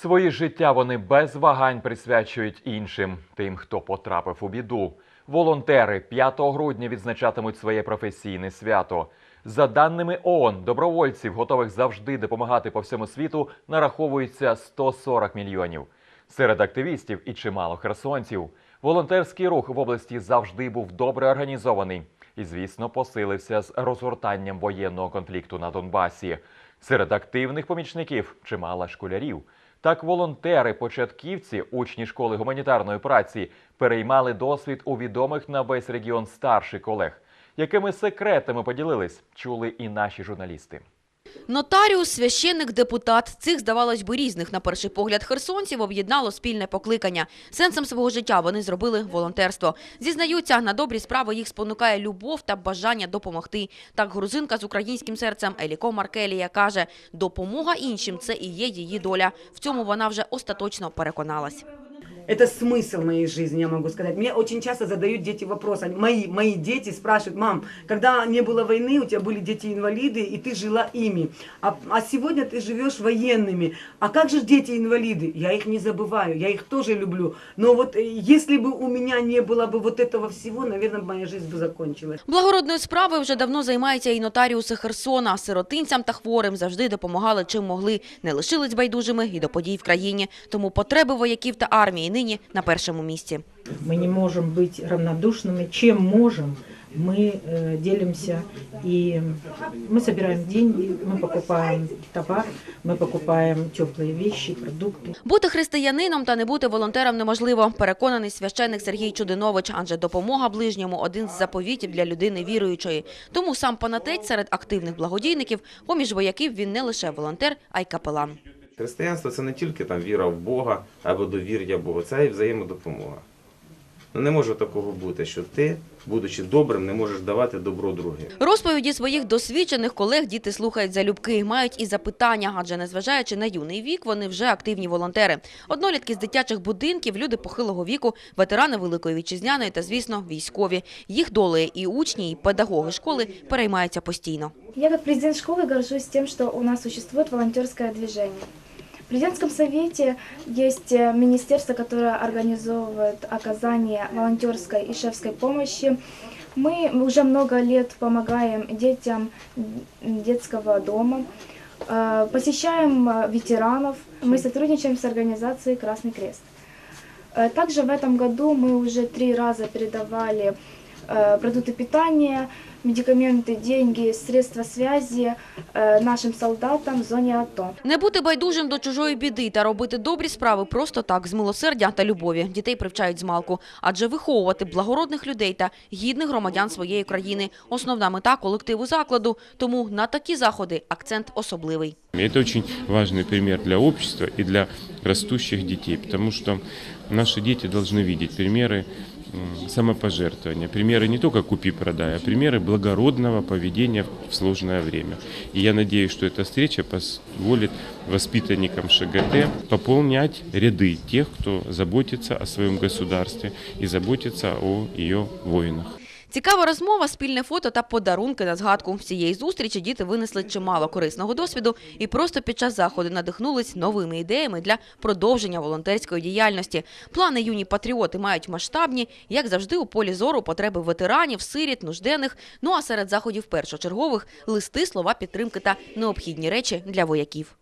Свої життя вони без вагань присвячують іншим, тим, хто потрапив у біду. Волонтери 5 грудня відзначатимуть своє професійне свято. За даними ООН, добровольців, готових завжди допомагати по всьому світу, нараховується 140 мільйонів. Серед активістів і чимало херсонців. Волонтерський рух в області завжди був добре організований і, звісно, посилився з розгортанням воєнного конфлікту на Донбасі. Серед активних помічників чимало школярів. Так, волонтери, початківці, учні школи гуманітарної праці переймали досвід у відомих на весь регіон старших колег. Якими секретами поділились, чули і наші журналісти. Нотаріус, священник, депутат цих, здавалось би, різних на перший погляд херсонців об'єднало спільне покликання. Сенсом свого життя вони зробили волонтерство. Зізнаються, на добрі справи їх спонукає любов та бажання допомогти. Так грузинка з українським серцем Еліко Маркелія каже, допомога іншим – це і є її доля. В цьому вона вже остаточно переконалась Это смысл моей жизни, я могу сказать. Мне очень часто задают дети вопрос. Они- Мои, мои дети спрашивают, мам, когда не было войны, у тебя были дети-инвалиды, и ты жила ими. А, а сегодня ты живешь военными. А как же дети-инвалиды? Я их не забываю, я их тоже люблю. Но вот э, если бы у меня не было бы вот этого всего, наверное, моя жизнь бы закончилась. Благородною справою вже давно займаються і нотаріуси Херсона. Сиротинцям та хворим завжди допомагали чим могли. Не лишились байдужими і до подій в країні. Тому потреби вояків та армії нині на першому місці. Мы не можем быть равнодушными. Чем можем, мы э, делимся. И мы собираем деньги, мы покупаем товар, мы покупаем теплые вещи, продукты. Бути християнином та не бути волонтером неможливо. Переконаний священник Сергій Чудинович, адже допомога ближньому – один з заповітів для людини віруючої. Тому сам панатець серед активних благодійників, поміж вояків він не лише волонтер, а й капелан. Християнство це не тільки там віра в Бога або довір'я Богу, це і взаємодопомога. Ну не може такого бути, що ти, будучи добрим, не можеш давати добро другим. Розповіді своїх досвідчених колег діти слухають залюбки, мають і запитання, адже незважаючи на юний вік, вони вже активні волонтери. Однолітки з дитячих будинків, люди похилого віку, ветерани Великої Вітчизняної та, звісно, військові. Їх долею і учні, і педагоги школи переймаються постійно. Я как президент школы горжусь тем, что у нас существует волонтерское движение. Президентском совете есть э, министерство, которое организовывает оказание волонтерской и шефской помощи. Мы уже много лет помогаем детям детского дома, э, посещаем э, ветеранов, мы сотрудничаем с организацией «Красный крест». Также в этом году мы уже три раза передавали продукты питания, медикаменты, деньги, средства связи э, нашим солдатам в зоне АТО. Не бути байдужим до чужої біди та робити добрі справи просто так, з милосердя та любові. Дітей привчають з малку. Адже виховувати благородних людей та гідних громадян своєї країни – основна мета колективу закладу. Тому на такі заходи акцент особливий. И Это очень важный пример для общества и для растущих детей, потому что наши дети должны видеть примеры м, самопожертвования, примеры не только купи-продай, а примеры благородного поведения в сложное время. И я надеюсь, что эта встреча позволит воспитанникам ШГТ пополнять ряды тех, кто заботится о своем государстве и заботится о ее воинах. Цікава розмова, спільне фото та подарунки на згадку. З цієї зустрічі діти винесли чимало корисного досвіду і просто під час заходу надихнулись новими ідеями для продовження волонтерської діяльності. Плани юні патріоти мають масштабні, як завжди, у полі зору потреби ветеранів, сиріт, нужденних. Ну а серед заходів першочергових листи, слова підтримки та необхідні речі для вояків.